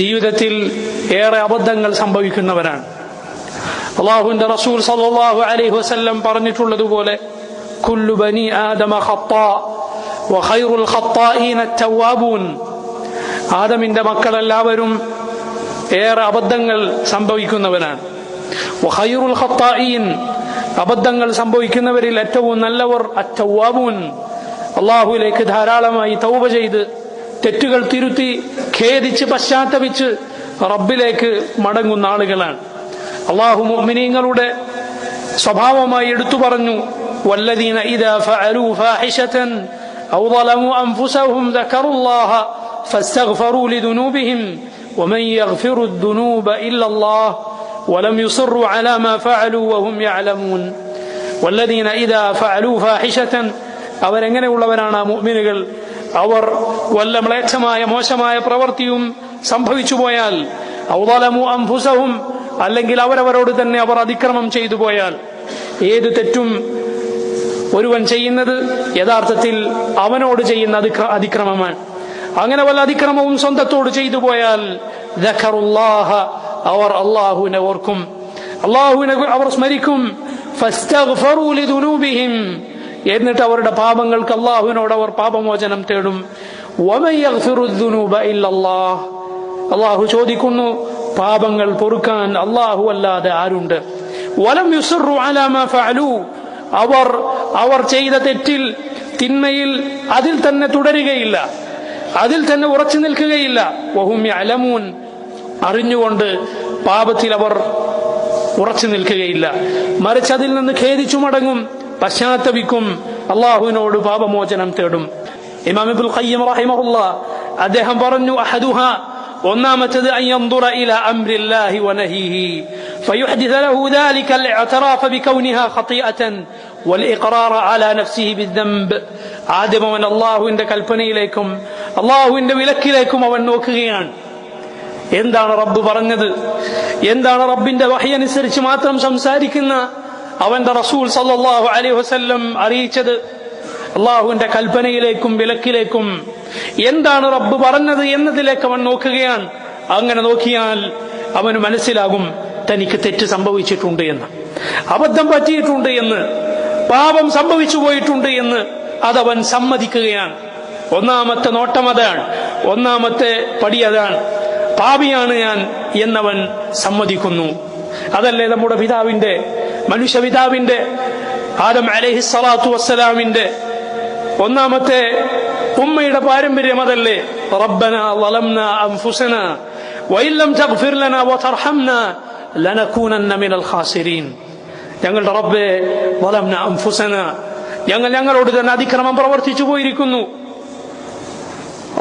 ജീവിതത്തിൽ ഏറെ അബദ്ധങ്ങൾ സംഭവിക്കുന്നവരാണ് അള്ളാഹുവിന്റെ റസൂൽ സല്ലല്ലാഹു അലൈഹി വസല്ലം പറഞ്ഞിട്ടുള്ളതുപോലെ കുല്ലു ബനി ആദമ ഖത്താ വഖൈറുൽ ഖത്താഈന തവ്വാബൂൻ ആദമിന്റെ മക്കളെല്ലാവരും ഏറെ അബദ്ധങ്ങൾ സംഭവിക്കുന്നവരാണ് വഖൈറുൽ ഖത്താഈൻ അബദ്ധങ്ങൾ സംഭവിക്കുന്നവരിൽ ഏറ്റവും നല്ലവർ അറ്റവാബൂൻ അള്ളാഹുവിലേക്ക് ധാരാളമായി തൗബ ചെയ്ത് തെറ്റുകൾ തിരുത്തി ഖേദിച്ച് പശ്ചാത്തപിച്ച് റബ്ബിലേക്ക് മടങ്ങുന്ന ആളുകളാണ് അള്ളാഹു മുഅ്മിനീങ്ങളുടെ സ്വഭാവമായി എടുത്തു പറഞ്ഞു والذين إذا فعلوا فاحشة أو ظلموا أنفسهم ذكروا الله فاستغفروا لذنوبهم ومن يغفر الذنوب إلا الله ولم يصروا على ما فعلوا وهم يعلمون والذين إذا فعلوا فاحشة അവരെങ്ങനെയുള്ളവരാണ് ആ മുഅ്മിനുകൾ അവർ വല്ല മ്ലേച്ഛമായ മോശമായ പ്രവൃത്തിയും സംഭവിച്ചു പോയാൽ ഔദാലമു അംഭുസവും അല്ലെങ്കിൽ അവരവരോട് തന്നെ അവർ അതിക്രമം ചെയ്തു പോയാൽ ഏത് തെറ്റും ഒരുവൻ ചെയ്യുന്നത് യഥാർത്ഥത്തിൽ അവനോട് ചെയ്യുന്ന അതിക്രമമാണ്. അങ്ങനെ വല്ല അതിക്രമവും സ്വന്തത്തോട് ചെയ്തു പോയാൽ അവർ അള്ളാഹുവിനെ ഓർക്കും. അള്ളാഹുവിനെ അവർ സ്മരിക്കും. എന്നിട്ട് അവരുടെ പാപങ്ങൾക്ക് അള്ളാഹുവിനോട് അവർ പാപമോചനം തേടും. അള്ളാഹു ചോദിക്കുന്നു പാപങ്ങൾ പൊറുക്കാൻ അള്ളാഹു അല്ലാതെ ആരുണ്ട്? വലം യുസുറു അലാമ അവർ അവർ ചെയ്ത തെറ്റിൽ തിന്മയിൽ അതിൽ തന്നെ തുടരുകയില്ല. അതിൽ തന്നെ ഉറച്ചു നിൽക്കുകയില്ല. വഹുമ്യ അലമൂൻ അറിഞ്ഞുകൊണ്ട് പാപത്തിൽ അവർ ഉറച്ചു നിൽക്കുകയില്ല. മറിച്ച് അതിൽ നിന്ന് ഖേദിച്ചു മടങ്ങും. പശ്ചാത്തപിക്കും അള്ളാഹുവിനോട് പാപമോചനം തേടും ഇമാം ഇബ്നുൽ ഖയ്യിം റഹിമഹുല്ല അദ്ദേഹം പറഞ്ഞു അഹദുഹ ഒന്നാമത്തത് അൻ യൻദുറ ഇല അംരില്ലാഹി വനഹീഹി فيحدث له ذلك الاعتراف بكونها خطيئة والإقرار على نفسه بالذنب ആദ്യം അവൻ അള്ളാഹുവിന്റെ കൽപ്പനയിലേക്കും അള്ളാഹുവിന്റെ വിലക്കിലേക്കും അവൻ നോക്കുകയാണ് എന്താണ് റബ്ബ് പറഞ്ഞത് എന്താണ് റബ്ബിന്റെ വഹയനുസരിച്ച് മാത്രം സംസാരിക്കുന്ന അവന്റെ റസൂൽ സല്ലാഹു അലൈഹി വസ്ല്ലം അറിയിച്ചത് അള്ളാഹുവിന്റെ കൽപ്പനയിലേക്കും വിലക്കിലേക്കും എന്താണ് റബ്ബ് പറഞ്ഞത് എന്നതിലേക്ക് അവൻ നോക്കുകയാണ്. അങ്ങനെ നോക്കിയാൽ അവന് മനസ്സിലാകും തനിക്ക് തെറ്റ് സംഭവിച്ചിട്ടുണ്ട് എന്ന്. അബദ്ധം പറ്റിയിട്ടുണ്ട് എന്ന്. പാപം സംഭവിച്ചു പോയിട്ടുണ്ട് എന്ന് അതവൻ സമ്മതിക്കുകയാണ്. ഒന്നാമത്തെ നോട്ടം അതാണ്. ഒന്നാമത്തെ പടി അതാണ്. പാപിയാണ് ഞാൻ എന്നവൻ സമ്മതിക്കുന്നു. അതല്ലേ നമ്മുടെ പിതാവിന്റെ മനുഷ്യപിതാവിന്റെ ആദം അലഹി സ്വലാത്തു വസ്സലാമിന്റെ ഒന്നാമത്തെ ഉമ്മയുടെ പാരമ്പര്യം അതല്ലേ? റബ്ബന വലംന അംഫുസന വൈലം തഗ്ഫിർ ലനാ വതർഹംന ലനകൂനന്ന മിനൽ ഖാസിരീൻ. ഞങ്ങളുടെ റബ്ബേ വലംന അംഫുസന ഞങ്ങൾ ഞങ്ങളോട് തന്നെ അതിക്രമം പ്രവർത്തിച്ചു പോയിരിക്കുന്നു.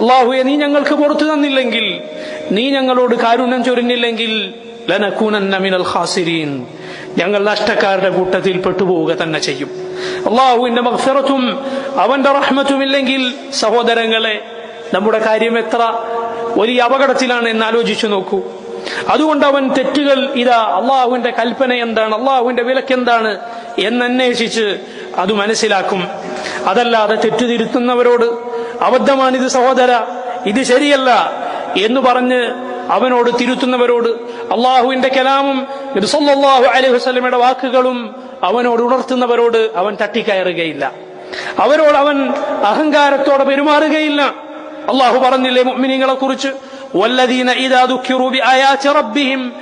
അള്ളാഹുയെ നീ ഞങ്ങൾക്ക് പുറത്തു തന്നില്ലെങ്കിൽ നീ ഞങ്ങളോട് കാരുണ്യം ചൊരിഞ്ഞില്ലെങ്കിൽ ലനകൂനന്ന മിനൽ ഖാസിരീൻ. ഞങ്ങൾ നഷ്ടക്കാരുടെ കൂട്ടത്തിൽ പെട്ടുപോവുക തന്നെ ചെയ്യും. അള്ളാഹുവിന്റെ മക്സറത്തും അവന്റെ റഹ്മത്തും ഇല്ലെങ്കിൽ സഹോദരങ്ങളെ നമ്മുടെ കാര്യം എത്ര വലിയ അപകടത്തിലാണ് എന്ന് ആലോചിച്ചു നോക്കൂ. അതുകൊണ്ട് അവൻ തെറ്റുകൾ ഇതാ അള്ളാഹുവിന്റെ കൽപ്പന എന്താണ് അള്ളാഹുവിന്റെ വിലക്ക് എന്താണ് എന്നന്വേഷിച്ച് അത് മനസ്സിലാക്കും. അതല്ലാതെ തെറ്റു തിരുത്തുന്നവരോട് അബദ്ധമാണിത് സഹോദര ഇത് ശരിയല്ല എന്ന് പറഞ്ഞ് അവനോട് തിരുത്തുന്നവരോട് അള്ളാഹുവിന്റെ കലാമും നബിസല്ലാഹു അലൈഹി വസ്ലമയുടെ വാക്കുകളും അവനോട് ഉണർത്തുന്നവരോട് അവൻ തട്ടിക്കയറുകയില്ല. അവരോട് അവൻ അഹങ്കാരത്തോടെ പെരുമാറുകയില്ല. അള്ളാഹു പറഞ്ഞില്ലേ മുഅ്മിനീങ്ങളെ കുറിച്ച് വല്ലദീന ഇദാ ദുഖിറു ബിആയാതി റബ്ബിഹിം